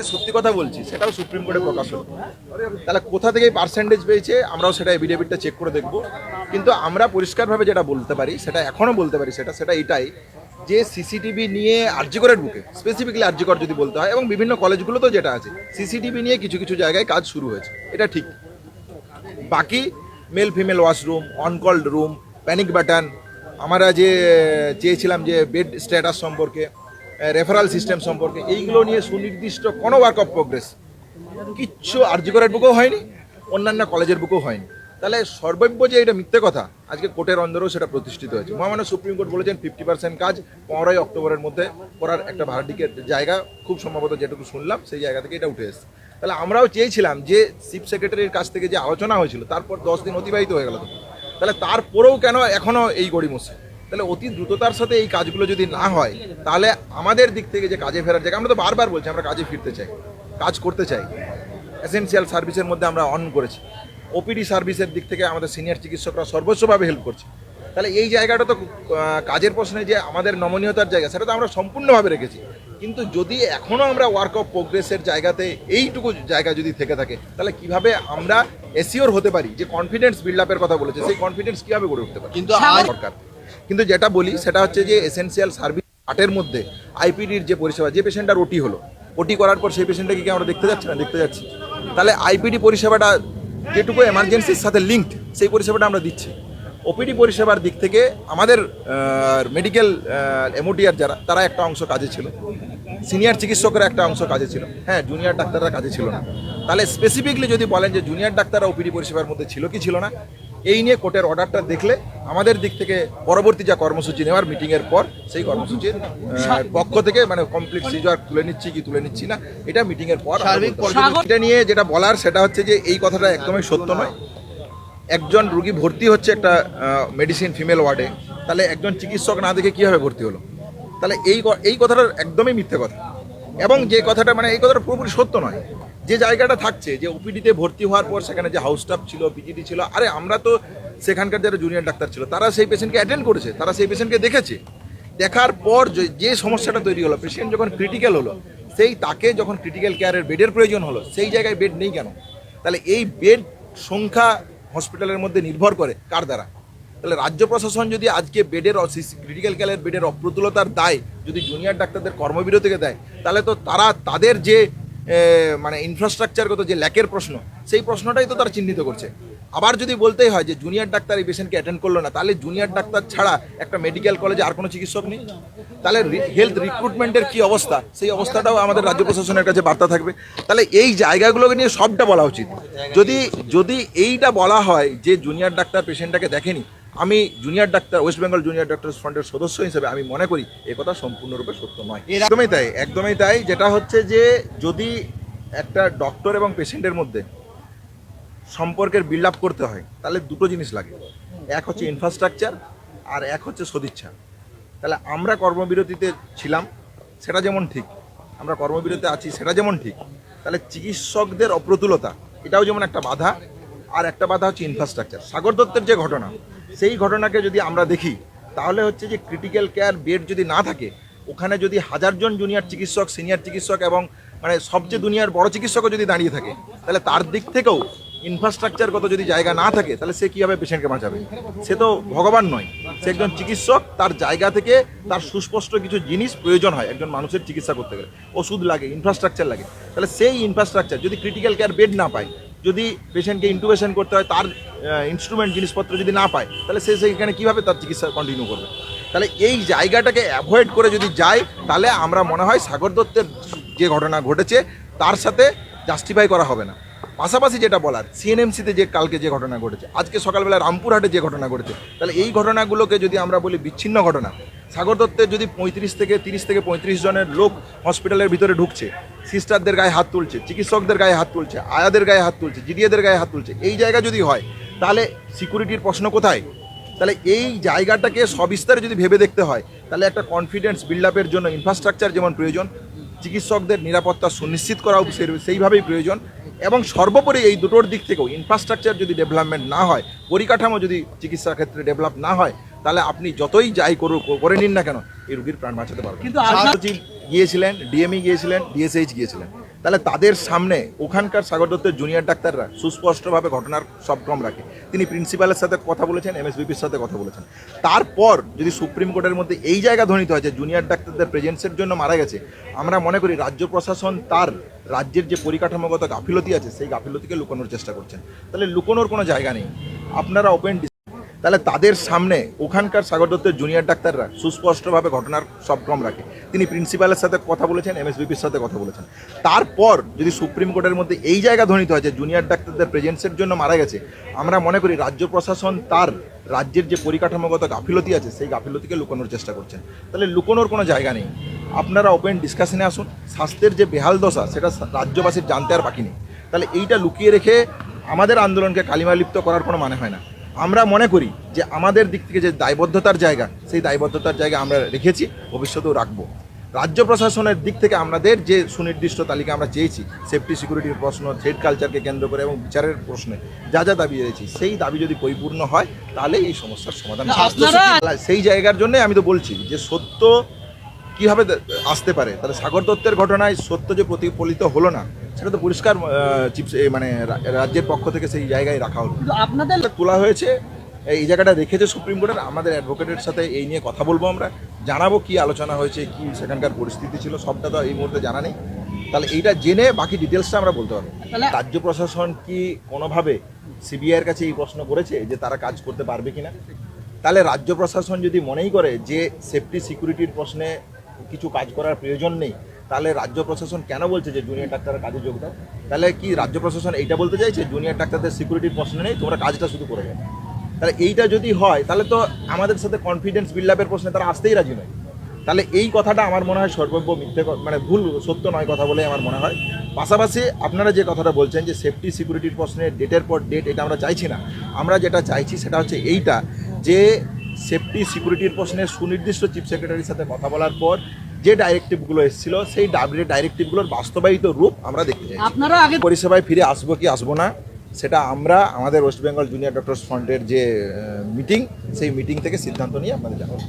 যে সত্যি কথা বলছি, সেটাও সুপ্রিম কোর্টে প্রকাশ হলো। তাহলে কোথা থেকে পার্সেন্টেজ পেয়েছে, আমরাও সেটা এভিডেভিটটা চেক করে দেখব। কিন্তু আমরা পরিষ্কারভাবে যেটা বলতে পারি, সেটা এখনও বলতে পারি, সেটা সেটা এটাই যে সিসিটিভি নিয়ে আর্যিকরের বুকে স্পেসিফিকলি আর্যিকর যদি বলতে হয়, এবং বিভিন্ন কলেজগুলোতেও যেটা আছে সিসিটিভি নিয়ে কিছু কিছু জায়গায় কাজ শুরু হয়েছে। এটা ঠিক। বাকি male female washroom on call room panic button আমরা যে চেয়েছিলাম যে বেড স্ট্যাটাস সম্পর্কে রেফারাল সিস্টেম সম্পর্কে। এইগুলো নিয়ে সুনির্দিষ্ট কোনো ওয়ার্ক অফ প্রোগ্রেস কিচ্ছু আর্যকরের বুকেও হয়নি, অন্যান্য কলেজের বুকেও হয়নি। তাহলে সর্বব্য যে এটা মিথ্যে কথা, আজকে কোর্টের অন্দরেও সেটা প্রতিষ্ঠিত হয়েছে। মহামান্য সুপ্রিম কোর্ট বলেছেন ফিফটি পার্সেন্ট কাজ পনেরোই অক্টোবরের মধ্যে করার একটা ভাড়াটিকের জায়গা খুব সম্ভবত যেটুকু শুনলাম, সেই জায়গা থেকে এটা উঠে এসেছে। তাহলে আমরাও চেয়েছিলাম যে চিফ সেক্রেটারির কাছ থেকে যে আলোচনা হয়েছিল, তারপর দশ দিন অতিবাহিত হয়ে গেল। তাহলে তারপরেও কেন এখনও এই গড়ি গড়িমসি? তাহলে অতি দ্রুততার সাথে এই কাজগুলো যদি না হয় তাহলে আমাদের দিক থেকে যে কাজে ফেরার জায়গা আমরা তো বারবার বলছি আমরা কাজে ফিরতে চাই কাজ করতে চাই। এসেনশিয়াল সার্ভিসের মধ্যে আমরা অন করেছি। ওপিডি সার্ভিসের দিক থেকে আমাদের সিনিয়র চিকিৎসকরা সর্বোচ্চভাবে হেল্প করছে। তাহলে এই জায়গাটা তো কাজের প্রশ্নে যে আমাদের নমনীয়তার জায়গা সেটা তো আমরা সম্পূর্ণভাবে রেখেছি। কিন্তু যদি এখনও আমরা ওয়ার্ক অফ প্রোগ্রেসের জায়গাতে এইটুকু জায়গা যদি থেকে থাকে তাহলে কীভাবে আমরা এসিওর হতে পারি যে কনফিডেন্স বিল্ড আপের কথা বলেছে? সেই কনফিডেন্স কীভাবে গড়ে উঠতে পারি? কিন্তু সরকার। কিন্তু যেটা বলি, সেটা হচ্ছে যে এসেনশিয়াল সার্ভিস আটের মধ্যে আইপিডির যে পরিষেবা, যে পেশেন্টটার ওটি হলো ওটি করার পর সেই পেশেন্টটাকে কি আমরা দেখতে যাচ্ছি না? দেখতে যাচ্ছি। তাহলে আইপিডি পরিষেবাটা যেটুকু এমার্জেন্সির সাথে লিঙ্কড সেই পরিষেবাটা আমরা দিচ্ছি। ওপিডি পরিষেবার দিক থেকে আমাদের মেডিকেল এমওটিআর যারা, তারা একটা অংশ কাজে ছিল। সিনিয়র চিকিৎসকের একটা অংশ কাজে ছিল। হ্যাঁ জুনিয়র ডাক্তাররা কাজে ছিল না। তাহলে স্পেসিফিকলি যদি বলেন যে জুনিয়র ডাক্তাররা ওপিডি পরিষেবার মধ্যে ছিল কি ছিল না? এই নিয়ে কোর্টের অর্ডারটা দেখলে আমাদের দিক থেকে পরবর্তী যা কর্মসূচি নেওয়ার মিটিংয়ের পর সেই কর্মসূচির পক্ষ থেকে মানে কমপ্লিট সিজার তুলে নিচ্ছি কি তুলে নিচ্ছি না এটা মিটিংয়ের পর। এটা নিয়ে যেটা বলার সেটা হচ্ছে যে এই কথাটা একদমই সত্য নয়। একজন রুগী ভর্তি হচ্ছে একটা মেডিসিন ফিমেল ওয়ার্ডে তাহলে একজন চিকিৎসক না দেখে কীভাবে ভর্তি হলো? তাহলে এই এই কথাটা একদমই মিথ্যে কথা। এবং যে কথাটা মানে এই কথাটা পুরোপুরি সত্য নয়। যে জায়গাটা থাকছে, যে ওপিডিতে ভর্তি হওয়ার পর সেখানে যে হাউস স্টাফ ছিল পিজিটি ছিল, আরে আমরা তো সেখানকার যারা জুনিয়র ডাক্তার ছিল, তারা সেই পেশেন্টকে অ্যাটেন্ড করেছে, তারা সেই পেশেন্টকে দেখেছে। দেখার পর যে- সমস্যাটা তৈরি হলো পেশেন্ট যখন ক্রিটিক্যাল হলো, সেই তাকে যখন ক্রিটিক্যাল কেয়ারের বেডের প্রয়োজন হলো, সেই জায়গায় বেড নেই কেন? তাহলে এই বেড সংখ্যা হসপিটালের মধ্যে নির্ভর করে কার দ্বারা? তাহলে রাজ্য প্রশাসন যদি আজকে বেডের ক্রিটিক্যাল কেয়ারের বেডের অপ্রতুলতার দায় যদি জুনিয়র ডাক্তারদের কর্মবিরতিকে দেয়, তাহলে তো তারা, তাদের যে মানে ইনফ্রাস্ট্রাকচারগত যে ল্যাকের প্রশ্ন, সেই প্রশ্নটাই তো তারা চিহ্নিত করছে। আবার যদি বলতেই হয় যে জুনিয়র ডাক্তার এই পেশেন্টকে অ্যাটেন্ড করল না, তাহলে জুনিয়র ডাক্তার ছাড়া একটা মেডিকেল কলেজে আর কোনো চিকিৎসক নেই? তাহলে হেলথ রিক্রুটমেন্টের কি অবস্থা? সেই অবস্থাটাও আমাদের রাজ্য প্রশাসনের কাছে বার্তা থাকবে। তাহলে এই জায়গাগুলোকে নিয়ে সবটা বলা উচিত। যদি যদি এইটা বলা হয় যে জুনিয়র ডাক্তার পেশেন্টটাকে দেখেনি আমি junior doctor West Bengal junior doctor ফ্রন্টের সদস্য হিসেবে আমি মনে করি এ কথা সম্পূর্ণরূপে সত্য নয়। একদমই তাই একদমই তাই, যেটা হচ্ছে যে যদি একটা ডক্টর এবং পেশেন্টের মধ্যে সম্পর্কের বিল্ড করতে হয়, তাহলে দুটো জিনিস লাগে। এক হচ্ছে ইনফ্রাস্ট্রাকচার আর এক হচ্ছে সদিচ্ছা। তাহলে আমরা কর্মবিরতিতে ছিলাম, সেটা যেমন ঠিক। আমরা কর্মবিরতিতে আছি, সেটা যেমন ঠিক। তাহলে চিকিৎসকদের অপ্রতুলতা, এটাও যেমন একটা বাধা, আর একটা বাধা হচ্ছে ইনফ্রাস্ট্রাকচার সাগর দত্তের যে ঘটনা সেই ঘটনাকে যদি আমরা দেখি, তাহলে হচ্ছে যে ক্রিটিক্যাল কেয়ার বেড যদি না থাকে, ওখানে যদি হাজারজন জুনিয়র চিকিৎসক সিনিয়র চিকিৎসক এবং মানে সবচেয়ে দুনিয়ার বড় চিকিৎসকও যদি দাঁড়িয়ে থাকে, তাহলে তার দিক থেকেও ইনফ্রাস্ট্রাকচারগত যদি জায়গা না থাকে, তাহলে সে কীভাবে পেশেন্টকে বাঁচাবে? সে তো ভগবান নয়, সে একজন চিকিৎসক, তার জায়গা থেকে তার সুস্পষ্ট কিছু জিনিস প্রয়োজন হয় একজন মানুষের চিকিৎসা করতে গেলে। ওষুধ লাগে ইনফ্রাস্ট্রাকচার লাগে, তাহলে সেই ইনফ্রাস্ট্রাকচার যদি ক্রিটিক্যাল কেয়ার বেড না পায় যদি পেশেন্টকে ইন্টুবেশন করতে হয়, তার ইনস্ট্রুমেন্ট জিনিসপত্র যদি না পায়, তাহলে সে সেখানে কীভাবে তার চিকিৎসা কন্টিনিউ করবে? তাহলে এই জায়গাটাকে অ্যাভয়েড করে যদি যায়, তাহলে আমরা মনে হয় সাগর দত্তের যে ঘটনা ঘটেছে, তার সাথে জাস্টিফাই করা হবে না। পাশাপাশি যেটা বলার, সিএনএমসিতে যে কালকে যে ঘটনা ঘটেছে, আজকে সকালবেলা রামপুরহাটে যে ঘটনা ঘটেছে, তাহলে এই ঘটনাগুলোকে যদি আমরা বলি বিচ্ছিন্ন ঘটনা, সাগর দত্তের যদি পঁয়ত্রিশ থেকে তিরিশ থেকে পঁয়ত্রিশ জনের লোক হসপিটালের ভিতরে ঢুকছে, সিস্টারদের গায়ে হাত তুলছে, চিকিৎসকদের গায়ে হাত তুলছে, আয়াদের গায়ে হাত তুলছে, জিডিএদের গায়ে হাত তুলছে, এই জায়গা যদি হয়, তাহলে সিকিউরিটির প্রশ্ন কোথায়? তাহলে এই জায়গাটাকে সবিস্তারে যদি ভেবে দেখতে হয়, তাহলে একটা কনফিডেন্স বিল্ড আপের জন্য ইনফ্রাস্ট্রাকচার যেমন প্রয়োজন, চিকিৎসকদের নিরাপত্তা সুনিশ্চিত করাও সেই- সেইভাবেই প্রয়োজন এবং সর্বোপরি এই দুটোর দিক থেকেও ইনফ্রাস্ট্রাকচার যদি ডেভেলপমেন্ট না হয় পরিকাঠামো যদি চিকিৎসা ক্ষেত্রে ডেভেলপ না হয় তাহলে আপনি যতই যাই করুক করে নিন না কেন এই রুগীর প্রাণ বাঁচাতে পারবেন কিন্তু সচিব গিয়েছিলেন ডিএমই গিয়েছিলেন ডিএসএইচ গিয়েছিলেন। তাহলে তাদের সামনে ওখানকার সাগর দত্তের জুনিয়র ডাক্তাররা সুস্পষ্টভাবে ঘটনার সব ক্রম রাখে। তিনি প্রিন্সিপালের সাথে কথা বলেছেন এমএসবিপির সাথে কথা বলেছেন। তারপর যদি সুপ্রিম কোর্টের মধ্যে এই জায়গা ধ্বনিত হয় যে জুনিয়র ডাক্তারদের প্রেজেন্সের জন্য মারা গেছে আমরা মনে করি রাজ্য প্রশাসন তার রাজ্যের যে পরিকাঠামোগত গাফিলতি আছে, সেই গাফিলতিকে লুকানোর চেষ্টা করছেন। তাহলে লুকোনোর কোনো জায়গা নেই। আপনারা ওপেন তাহলে তাদের সামনে ওখানকার সাগর দত্তের জুনিয়র ডাক্তাররা সুস্পষ্টভাবে ঘটনার সব ক্রম রাখে। তিনি প্রিন্সিপালের সাথে কথা বলেছেন এমএসবিপির সাথে কথা বলেছেন। তারপর যদি সুপ্রিম কোর্টের মধ্যে এই জায়গা ধ্বনিত হয় যে জুনিয়র ডাক্তারদের প্রেজেন্সের জন্য মারা গেছে, আমরা মনে করি রাজ্য প্রশাসন তার রাজ্যের যে পরিকাঠামোগত গাফিলতি আছে, সেই গাফিলতিকে লুকানোর চেষ্টা করছেন। তাহলে লুকোনোর কোনো জায়গা নেই। আপনারা ওপেন ডিসকাশনে আসুন। স্বাস্থ্যের যে বেহাল দশা সেটা রাজ্যবাসীর জানতে আর বাকি নেই। তাহলে এইটা লুকিয়ে রেখে আমাদের আন্দোলনকে কালিমালিপ্ত করার কোনো মানে হয় না। আমরা মনে করি যে আমাদের দিক থেকে যে দায়বদ্ধতার জায়গা সেই দায়বদ্ধতার জায়গা আমরা রেখেছি ভবিষ্যতেও রাখব। রাজ্য প্রশাসনের দিক থেকে আমাদের যে সুনির্দিষ্ট তালিকা আমরা চেয়েছি সেফটি সিকিউরিটির প্রশ্ন থ্রেড কালচারকে কেন্দ্র করে এবং বিচারের প্রশ্নে যা যা দাবি রয়েছে সেই দাবি যদি পরিপূর্ণ হয় তাহলে এই সমস্যার সমাধান সেই জায়গার জন্য আমি তো বলছি যে সত্য কীভাবে আসতে পারে? তাহলে সাগর দত্তের ঘটনায় সত্য যে প্রতিফলিত হলো না সেটা তো পরিষ্কার চিপস মানে রাজ্যের পক্ষ থেকে সেই জায়গায় রাখা হলো। আপনাদের তোলা হয়েছে এই জায়গাটা রেখেছে সুপ্রিম কোর্টের আমাদের অ্যাডভোকেটের সাথে এই নিয়ে কথা বলব আমরা জানাব কি আলোচনা হয়েছে কি সেখানকার পরিস্থিতি ছিল সবটা তো এই মুহূর্তে জানা নেই। তাহলে এইটা জেনে বাকি ডিটেলসটা আমরা বলতে পারব। রাজ্য প্রশাসন কি কোনোভাবে সিবিআইয়ের কাছে এই প্রশ্ন করেছে যে তারা কাজ করতে পারবে কিনা? তাহলে রাজ্য প্রশাসন যদি মনেই করে যে সেফটি সিকিউরিটির প্রশ্নে কিছু কাজ করার প্রয়োজন নেই, তাহলে রাজ্য প্রশাসন কেন বলছে যে জুনিয়র ডাক্তাররা কাজে যোগ দাও? তাহলে কি রাজ্য প্রশাসন এইটা বলতে চাইছে জুনিয়র ডাক্তারদের সিকিউরিটির প্রশ্ন নেই, তোমরা কাজটা শুধু করে যাও। তাহলে এইটা যদি হয়, তাহলে তো আমাদের সাথে কনফিডেন্স বিল্ড আপের প্রশ্নে তারা আসতেই রাজি নয়। তাহলে এই কথাটা আমার মনে হয় সর্বব্য মিথ্যে মানে ভুল, সত্য নয় কথা বলে আমার মনে হয়। পাশাপাশি আপনারা যে কথাটা বলছেন যে সেফটি সিকিউরিটির প্রশ্নে ডেটের পর ডেট এটা আমরা চাইছি না। আমরা যেটা চাইছি সেটা হচ্ছে এইটা যে সেফটি সিকিউরিটির প্রশ্নে সুনির্দিষ্ট চিফ সেক্রেটারির সাথে কথা বলার পর যে ডাইরেক্টিভগুলো এসেছিল সেই ডাইরেক্টিভগুলোর বাস্তবায়িত রূপ আমরা দেখতে চাই আপনারা আগে পরিষেবায় ফিরে আসব কি আসব না সেটা আমরা আমাদের ওয়েস্ট বেঙ্গল জুনিয়র ডক্টরস ফ্রন্টের যে মিটিং সেই মিটিং থেকে সিদ্ধান্ত নিয়ে আপনাদের জানাব।